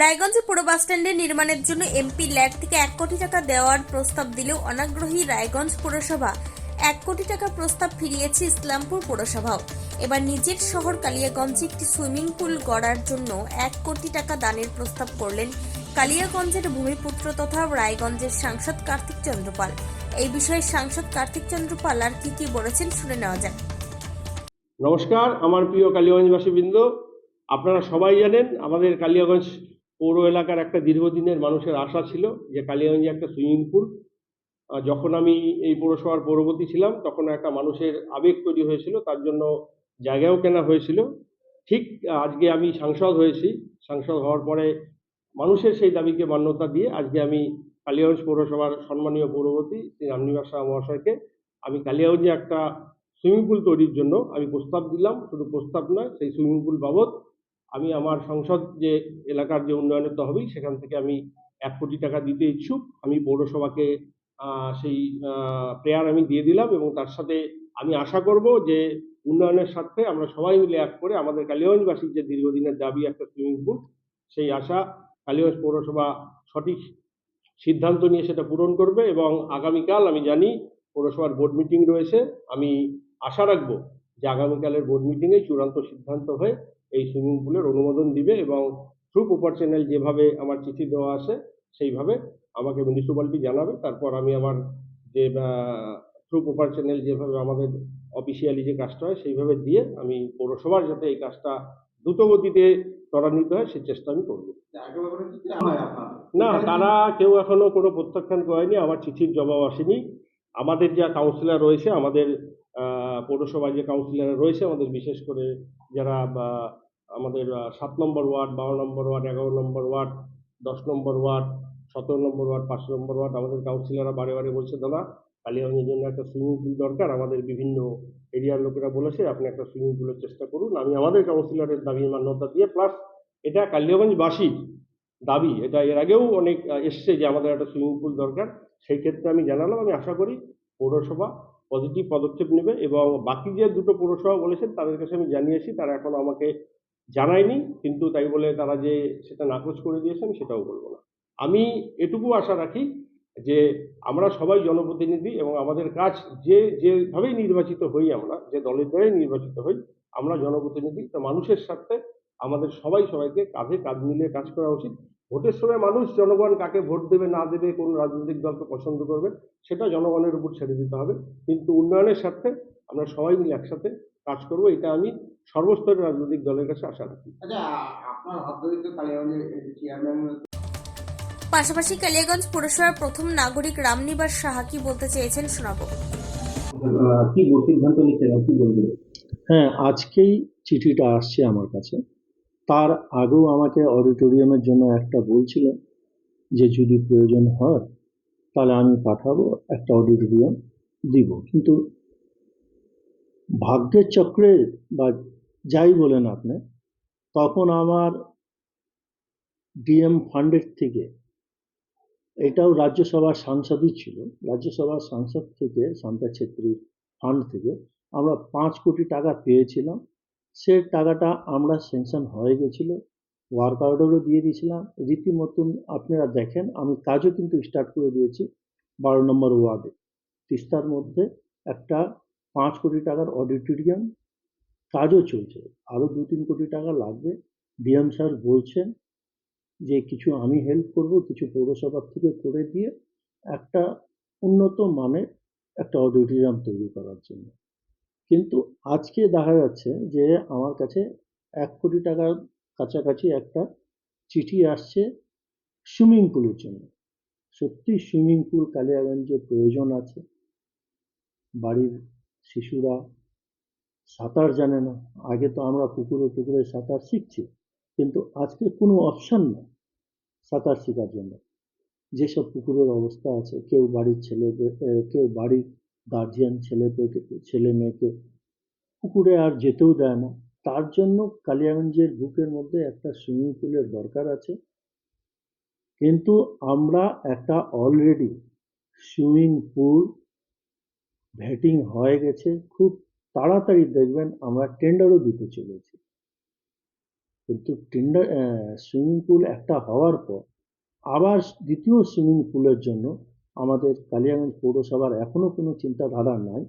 রায়গঞ্জে পুরো বাসস্ট্যান্ডে নির্মাণের জন্য এমপি ল্যাড থেকে এক কোটি টাকা দেওয়ার প্রস্তাব দিলেও অনাগ্রহী রায়গঞ্জ পুরসভা। এক কোটি টাকা প্রস্তাব ফিরিয়েছে ইসলামপুর পুরসভাও। এবার নিজের শহর কালিয়াগঞ্জে একটি সুইমিং পুল গড়ার জন্য এক কোটি টাকা দানের প্রস্তাব করলেন কালিয়াগঞ্জের ভূমিপুত্র তথা রায়গঞ্জের সাংসদ কার্তিক চন্দ্রপাল। এই বিষয়ে সাংসদ কার্তিক চন্দ্রপাল আর কি কি বলেছেন শুনে নেওয়া যাক। নমস্কার, আমার প্রিয় কালিয়াগঞ্জবাসী বৃন্দ আপনারা সবাই জানেন আমাদের কালিয়াগঞ্জ পৌর এলাকার একটা দীর্ঘদিনের মানুষের আশা ছিল যে কালিয়াগঞ্জে একটা সুইমিং পুল যখন আমি এই পৌরসভার পৌরপতি ছিলাম, তখন একটা মানুষের আবেগ তৈরি হয়েছিল, তার জন্য জায়গাও কেনা হয়েছিল। ঠিক আজকে আমি সাংসদ হয়েছি। সাংসদ হওয়ার পরে মানুষের সেই দাবিকে মান্যতা দিয়ে আজকে আমি কালিয়াগঞ্জ পৌরসভার সম্মানীয় পৌরপতি শ্রী রামনিবাস মহাশয়কে আমি কালিয়াগঞ্জে একটা সুইমিং পুল তৈরির জন্য আমি প্রস্তাব দিলাম। শুধু প্রস্তাব নয়, সেই সুইমিং পুল বাবদ আমি আমার সংসদ যে এলাকার যে উন্নয়নের তহবিল, সেখান থেকে আমি এক কোটি টাকা দিতে ইচ্ছুক। আমি পৌরসভাকে সেই প্রেয়ার আমি দিয়ে দিলাম এবং তার সাথে আমি আশা করব যে উন্নয়নের স্বার্থে আমরা সবাই মিলে এক করে আমাদের কালিগঞ্জবাসীর যে দীর্ঘদিনের দাবি একটা সুইমিং পুল সেই আশা কালিগঞ্জ পৌরসভা সঠিক সিদ্ধান্ত নিয়ে সেটা পূরণ করবে এবং আগামীকাল আমি জানি পৌরসভার বোর্ড মিটিং রয়েছে। আমি আশা রাখব যে আগামীকালের বোর্ড মিটিংয়ে চূড়ান্ত সিদ্ধান্ত হয়ে এই সুইমিং পুলের অনুমোদন দিবে এবং থ্রু প্রপার চ্যানেল যেভাবে আমার চিঠি দেওয়া আছে, সেইভাবে আমাকে মিউনিসিপ্যালিটি জানাবে। তারপর আমি আমার যে থ্রু প্রপার চ্যানেল যেভাবে আমাদের অফিসিয়ালি যে কাজটা হয়, সেইভাবে দিয়ে আমি পৌরসভার যাতে এই কাজটা দ্রুত গতিতে ত্বরান্বিত হয়, সে চেষ্টা আমি করব। না, তারা কেউ এখনও কোনো প্রত্যাখ্যান করেনি, আমার চিঠির জবাব আসেনি। আমাদের যা কাউন্সিলর রয়েছে, আমাদের পৌরসভায় যে কাউন্সিলর রয়েছে, আমাদের বিশেষ করে যারা আমাদের সাত নম্বর ওয়ার্ড, বারো নম্বর ওয়ার্ড, এগারো নম্বর ওয়ার্ড, দশ নম্বর ওয়ার্ড, সতেরো নম্বর ওয়ার্ড, পাঁচ নম্বর ওয়ার্ড, আমাদের কাউন্সিলররা বারে বারে বলছে, দাদা কালীগঞ্জের জন্য একটা সুইমিং পুল দরকার। আমাদের বিভিন্ন এরিয়ার লোকেরা বলেছে, আপনি একটা সুইমিং পুলের চেষ্টা করুন। আমি আমাদের কাউন্সিলরের দাবি, মান্যতা দিয়ে প্লাস এটা কালিয়াগঞ্জবাসীর দাবি। এটা এর আগেও অনেক এসছে যে আমাদের একটা সুইমিং পুল দরকার। সেই ক্ষেত্রে আমি জানালাম, আমি আশা করি পৌরসভা পজিটিভ পদক্ষেপ নেবে এবং বাকি যে দুটো পৌরসভা বলেছেন, তাদের কাছে আমি জানিয়েছি। তারা এখন আমাকে জানায়নি, কিন্তু তাই বলে তারা যে সেটা নাকচ করে দিয়েছে আমি সেটাও বলব না। আমি এটুকু আশা রাখি যে আমরা সবাই জনপ্রতিনিধি এবং আমাদের কাজ যে যেভাবেই নির্বাচিত হই আমরা, যে দলের দ্বারাই নির্বাচিত হই, আমরা জনপ্রতিনিধি। তো মানুষের স্বার্থে আমাদের সবাই সবাইকে কাঁধে কাঁধ মিলিয়ে কাজ করা উচিত। ভোটের সময় মানুষ জনগণ কাকে ভোট দেবে, না দেবে, কোন রাজনৈতিক দলকে পছন্দ করবে, সেটা জনগণের উপর ছেড়ে দিতে হবে। কিন্তু উন্নয়নের স্বার্থে আমরা সবাই মিলে একসাথে কাজ করব এটা আমি সর্বস্তরের রাজনৈতিক দলের কাছে আশা রাখি। আচ্ছা আপনার হাত ধরেই চেয়ারম্যান পাশাপাশি কালিয়াগঞ্জ পুরসভার প্রথম নাগরিক রামনিবাস সাহা কি বলতে চেয়েছেন শোনাবো। কি সিদ্ধান্ত নিচ্ছেন কি বলবেন? হ্যাঁ আজকেই চিঠিটা আসছে আমার কাছে। তার আগেও আমাকে অডিটোরিয়ামের জন্য একটা বলছিলেন যে যদি প্রয়োজন হয় তাহলে আমি পাঠাবো একটা অডিটোরিয়াম দিব। কিন্তু ভাগ্যের চক্রে বা যাই বলেন আপনি, তখন আমার ডিএম ফান্ডের থেকে, এটাও রাজ্যসভার সাংসদই ছিল, রাজ্যসভার সাংসদ থেকে শান্তা ছেত্রীর ফান্ড থেকে আমরা পাঁচ কোটি টাকা পেয়েছিলাম। সে টাকাটা আমরা স্যাংশন হয়ে গেছিল, ওয়ার্ক অর্ডারও দিয়ে দিয়েছিলাম। রীতিমতন আপনারা দেখেন, আমি কাজও কিন্তু স্টার্ট করে দিয়েছি, বারো নম্বর ওয়ার্ডে। তিস্তার মধ্যে একটা পাঁচ কোটি টাকার অডিটোরিয়াম কাজও চলছে। আরও দু তিন কোটি টাকা লাগবে। ডিএম স্যার বলছেন যে কিছু আমি হেল্প করব, কিছু পৌরসভার থেকে করে দিয়ে একটা উন্নত মানের একটা অডিটোরিয়াম তৈরি করার জন্য। কিন্তু আজকে দেখা যাচ্ছে যে আমার কাছে এক কোটি টাকার কাছাকাছি একটা চিঠি আসছে সুইমিং পুলের জন্য। সত্যি সুইমিং পুল, কালিয়াগঞ্জে প্রয়োজন আছে। বাড়ির শিশুরা সাঁতার জানে না। আগে তো আমরা পুকুরে পুকুরে সাঁতার শিখছি, কিন্তু আজকে কোনো অপশান নেই সাঁতার শেখার জন্য। যেসব পুকুরের অবস্থা আছে, কেউ বাড়ির ছেলে কেউ বাড়ির গার্জিয়ান ছেলে ছেলে মেয়েকে পুকুরে আর যেতেও দেয় না। তার জন্য কালিয়াগঞ্জের বুকের মধ্যে একটা সুইমিং পুলের দরকার আছে। কিন্তু আমরা একটা অলরেডি সুইমিং পুল ভেটিং হয়ে গেছে, খুব তাড়াতাড়ি দেখবেন আমরা টেন্ডারও দিতে চলেছি। কিন্তু টেন্ডার সুইমিং পুল একটা হওয়ার পর, আবার দ্বিতীয় সুইমিং পুলের জন্য আমাদের কালিয়াগঞ্জ পৌরসভার এখনও কোনো চিন্তাধারা নাই।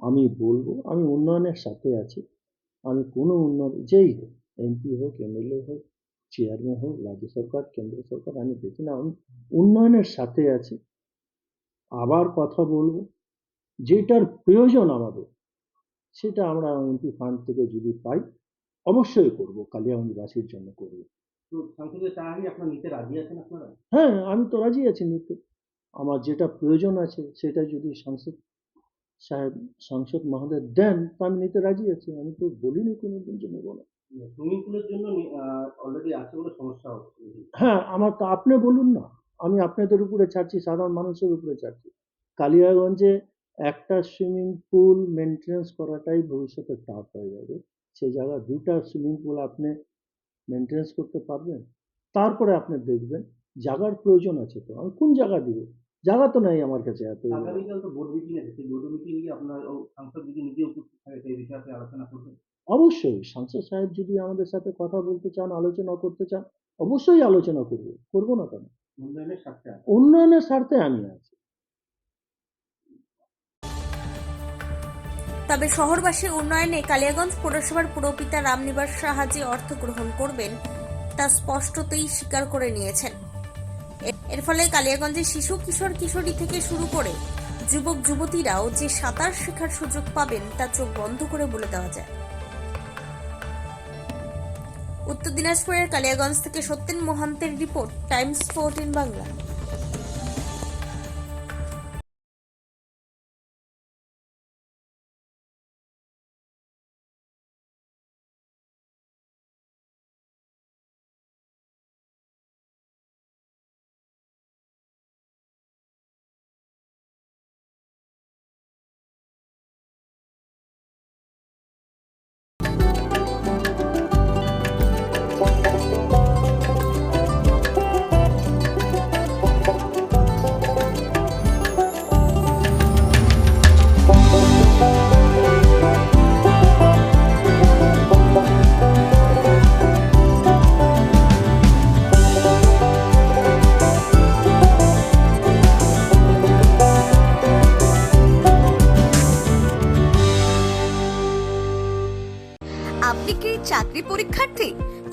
আমি বলব, আমি উন্নয়নের সাথে আছি। আমি কোনো উন্নয়ন, যেই হোক এমপি হোক এমএলএ হোক চেয়ারম্যান হোক, রাজ্য সরকার, কেন্দ্র সরকার, আমি দেখি না, আমি উন্নয়নের সাথে আছি। আবার কথা বলব যেটার প্রয়োজন আমাদের সেটা আমরা এমপি ফান্ড থেকে যদি পাই অবশ্যই করব কালিয়াগঞ্জবাসীর জন্য করব। হ্যাঁ আমি তো রাজি আছি নিতে। আমার যেটা প্রয়োজন আছে সেটা যদি সংসদ সাহেব সংসদ মহোদয় দেন তো আমি নিতে রাজি আছি। আমি তো বলিনি কোনোদিন যে নেব না। সুইমিং পুলের জন্য অলরেডি আছে বলে সমস্যা হচ্ছে। হ্যাঁ আমার তো আপনি বলুন না। আমি আপনাদের উপরে ছাড়ছি সাধারণ মানুষের উপরে ছাড়ছি। কালিয়াগঞ্জে একটা সুইমিং পুল মেনটেন্স করাটাই ভবিষ্যতে টাফ হয়ে যাবে। সেই জায়গায় দুটা সুইমিং পুল আপনি মেনটেন্স করতে পারবেন। তারপরে আপনি দেখবেন জায়গার প্রয়োজন আছে তো। আমি কোন জায়গা দিব? জায়গা তো নাই আমার কাছে এত। আগামীকাল তো বোর্ড মিটিং আছে। সেই বোর্ড মিটিং এ আপনার সাংসদ যদি নিজে উপস্থিত থাকে সেই বিষয়ে আলোচনা করবেন। অবশ্যই। সাংসদ সাহেব যদি আমাদের সাথে কথা বলতে চান আলোচনা করতে চান অবশ্যই আলোচনা করব। করব না কেন? উন্নয়নের স্বার্থে উন্নয়নের স্বার্থে আমি আছি। তবে শহরবাসীর উন্নয়নে কালিয়াগঞ্জ পৌরসভার পুরপিতা রামনিবাস সাহা যে অর্থ গ্রহণ করবেন, তা স্পষ্টতই স্বীকার করে নিয়েছেন। এর- ফলে কালিয়াগঞ্জের শিশু, কিশোর, কিশোরী থেকে শুরু করে যুবক, যুবতীরাও যে সাঁতার শেখার সুযোগ পাবেন, তা চোখ বন্ধ করে বলে দেওয়া যায়। উত্তর দিনাজপুরের কালিয়াগঞ্জ থেকে সত্যেন মোহান্তের রিপোর্ট, টাইমস ফোরটিন বাংলা।